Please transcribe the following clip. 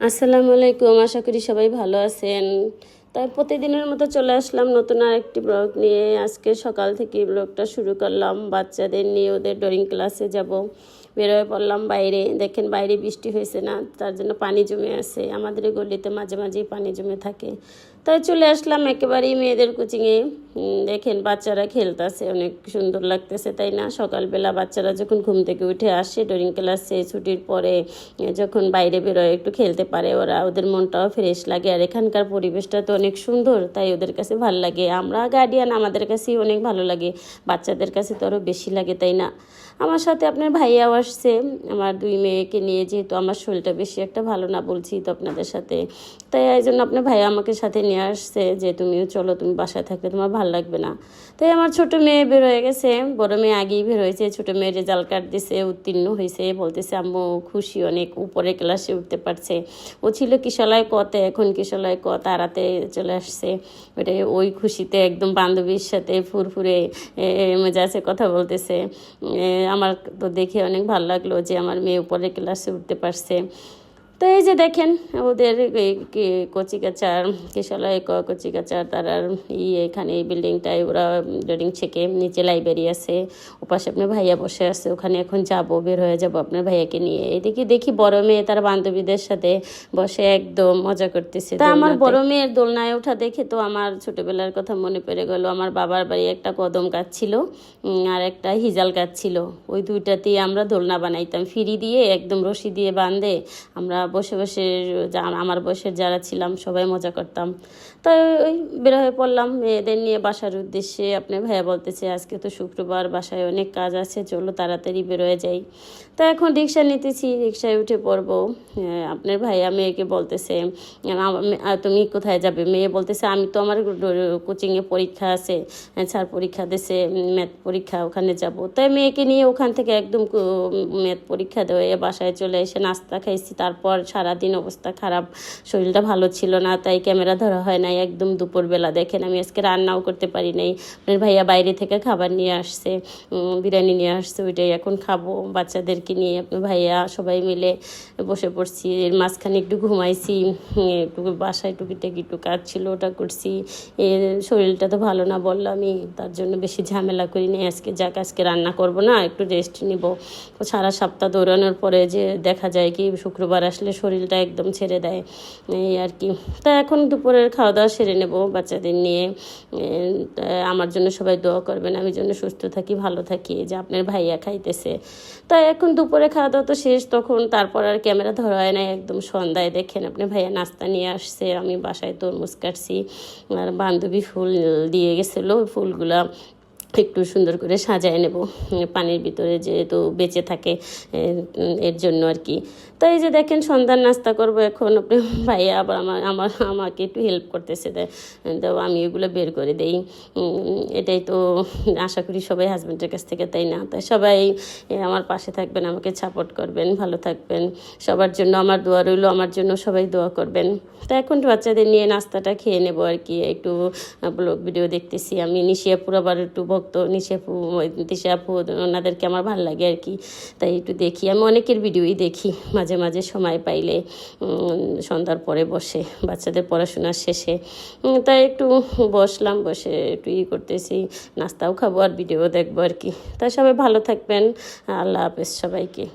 আসসালামু আলাইকুম, আশা করি সবাই ভালো আছেন। তাই প্রতিদিনের মতো চলে আসলাম নতুন আর একটি ব্লগ নিয়ে। আজকে সকাল থেকে ব্লগটা শুরু করলাম। বাচ্চাদের নিয়ে ওদের ড্রয়িং ক্লাসে যাব। বেরোয় পড়লাম বাইরে। দেখেন বাইরে বৃষ্টি হয়েছে না, তার জন্য পানি জমে আছে। আমাদের গলিতে মাঝে মাঝেই পানি জমে থাকে। তাই চলে আসলাম একেবারেই মেয়েদের কোচিংয়ে দেখেন বাচ্চারা খেলতেছে, অনেক সুন্দর লাগতেছে, তাই না? সকালবেলা বাচ্চারা যখন ঘুম থেকে উঠে আসে ড্রয়িং ক্লাসে ছুটির পরে যখন বাইরে বেরোয়, একটু খেলতে পারে ওরা। ওদের মনটাও ফ্রেশ লাগে। আর এখানকার পরিবেশটা তো অনেক সুন্দর, তাই ওদের কাছে ভালো লাগে। আমরা গার্ডিয়ান আমাদের কাছেই অনেক ভালো লাগে। বাচ্চাদের কাছে তো আরও বেশি লাগে, তাই না? আমার সাথে আপনার ভাইয়াও আসছে। আমার দুই মেয়েকে নিয়ে যেহেতু আমার শরীরটা বেশি একটা ভালো না বলছি তো আপনাদের সাথে। তাই এই জন্য আপনার ভাইয়া আমাকে সাথে নিয়ে আসছে যে তুমিও চলো তুমি বাসায় থাকলে তোমার ভালো লাগবে না। তাই আমার ছোট মেয়ে বের হয়ে গেছে। বড় মেয়ে আগেই বের হয়েছে ছোট মেয়ে রেজাল্ট কার্ড দিছে উত্তীর্ণ হয়েছে। বলতেছে আম্মু খুশি অনেক উপরে ক্লাসে উঠতে পারছে। ও ছিল কিশলায় কতে এখন কিশলায় ক তারাতে চলে আসছে। ওটা ওই খুশিতে একদম বান্ধবীর সাথে ফুরফুরে এ, মেজাজে কথা বলতেছে। আমার তো দেখে অনেক ভালো লাগল যে আমার মেয়ে উপরে ক্লাসে উঠতে পারছে। তো এই যে দেখেন ওদের কচিকাচার কিশালয় কচিকাচার তারা ই এখানে এই বিল্ডিংটায় ওরা বিল্ডিং থেকে নিচে লাইব্রেরি আছে ওপাশে আপনার ভাইয়া বসে আছে ওখানে এখন যাব বের হয়ে যাব আপনার ভাইয়াকে নিয়ে। এদিকে দেখি বড় মেয়ে তার বান্ধবীদের সাথে বসে একদম মজা করতেছে তা আমার বড় মেয়ের দোলনায় ওঠা দেখে তো আমার ছোটবেলার কথা মনে পড়ে গেল। আমার বাবার বাড়ি একটা কদম গাছ ছিল আর একটা হিজাল গাছ ছিল। ওই দুইটাতেই আমরা দোলনা বানাইতাম ফিরি দিয়ে একদম রশি দিয়ে বাঁধে। আমরা বসে বসে আমার বয়সের যারা ছিলাম সবাই মজা করতাম। তাই ওই বের হয়ে পড়লাম মেয়েদের নিয়ে বাসার উদ্দেশ্যে। আপনার ভাইয়া বলতেছে আজকে তো শুক্রবার বাসায় অনেক কাজ আছে চলো তাড়াতাড়ি বেরোয় যাই। তা এখন রিক্সা নিতেছি রিক্সায় উঠে পড়ব। আপনার ভাইয়া মেয়েকে বলতেছে "আমা- মে- আহ, তুমি কোথায় যাবে? মেয়ে বলতেছে আমি তো আমার কোচিংয়ে পরীক্ষা আছে স্যার পরীক্ষা দিছে ম্যাথ পরীক্ষা ওখানে যাব। তাই মেয়েকে নিয়ে ওখান থেকে একদম ম্যাথ পরীক্ষা দেওয়া বাসায় চলে এসে নাস্তা খাইছি। তারপর সারাদিন অবস্থা খারাপ, শরীরটা ভালো ছিল না, তাই ক্যামেরা ধরা হয় নাই। একদম দুপুরবেলা দেখেন, আমি আজকে রান্নাও করতে পারি নাই। আপনার ভাইয়া বাইরে থেকে খাবার নিয়ে আসছে বিরিয়ানি নিয়ে আসছে, ওইটাই এখন খাব। বাচ্চাদেরকে নিয়ে আপনার ভাইয়া সবাই মিলে বসে পড়ছি, এর মাঝখানে একটু ঘুমাইছি একটু বাসায় টুকিটাকি একটু কাজ ছিল, ওটা করছি। এর শরীরটা তো ভালো না বললামই তার জন্য বেশি ঝামেলা করি নাই। আজকে যাক, আজকে রান্না করব না, একটু রেস্ট নিব। সারা সপ্তাহ দৌড়ানোর পরে যে দেখা যায় কি, শুক্রবার আসলে শরীরটা একদম ছেড়ে দেয়। এই আর কি। তা এখন দুপুরের খাওয়া দাওয়া সেরে নেব বাচ্চাদের নিয়ে। আমার জন্য সবাই দোয়া করবেন, আমি জন্য সুস্থ থাকি, ভালো থাকি। যে আপনার ভাইয়া খাইতেছে। তা এখন দুপুরে খাওয়া দাওয়া তো শেষ, তখন তারপর আর ক্যামেরা ধরা হয় না একদম সন্ধ্যায়। দেখেন আপনি ভাইয়া নাস্তা নিয়ে আসছে, আমি বাসায় তরমুজ কাটছি। আর বান্ধবী ফুল দিয়ে গেছিল ফুলগুলা একটু সুন্দর করে সাজায় নেব পানির ভিতরে যেহেতু বেঁচে থাকে এর জন্য আর কি। তাই এই যে দেখেন, সন্ধ্যার নাস্তা করব এখন। ভাইয়া আবার আমার আমার, আমাকে একটু হেল্প করতেছে তো আমি এগুলো বের করে দেই। এটাই তো আশা করি সবাই হাজব্যান্ডের কাছ থেকে, তাই না? তাই সবাই আমার পাশে থাকবেন, আমাকে সাপোর্ট করবেন, ভালো থাকবেন। সবার জন্য আমার দোয়া রইল, আমার জন্য সবাই দোয়া করবেন। তো এখন বাচ্চাদের নিয়ে নাস্তাটা খেয়ে নেব আর কি। একটু ব্লগ ভিডিও দেখতেছি আমি, নিশিয়াপুর আবার একটু ভক্ত নিশিয়াপু দিশাপু ওনাদেরকে আমার ভালো লাগে আর কি। তাই একটু দেখি, আমি অনেকের ভিডিওই দেখি মাঝে মাঝে সময় পাইলে সন্ধ্যার পরে বসে, বাচ্চাদের পড়াশোনার শেষে। তাই একটু বসলাম, বসে একটু ই করতেছি, নাস্তাও খাব আর ভিডিও দেখব আর কি। তাই সবাই ভালো থাকবেন, আল্লাহ হাফেজ সবাইকে।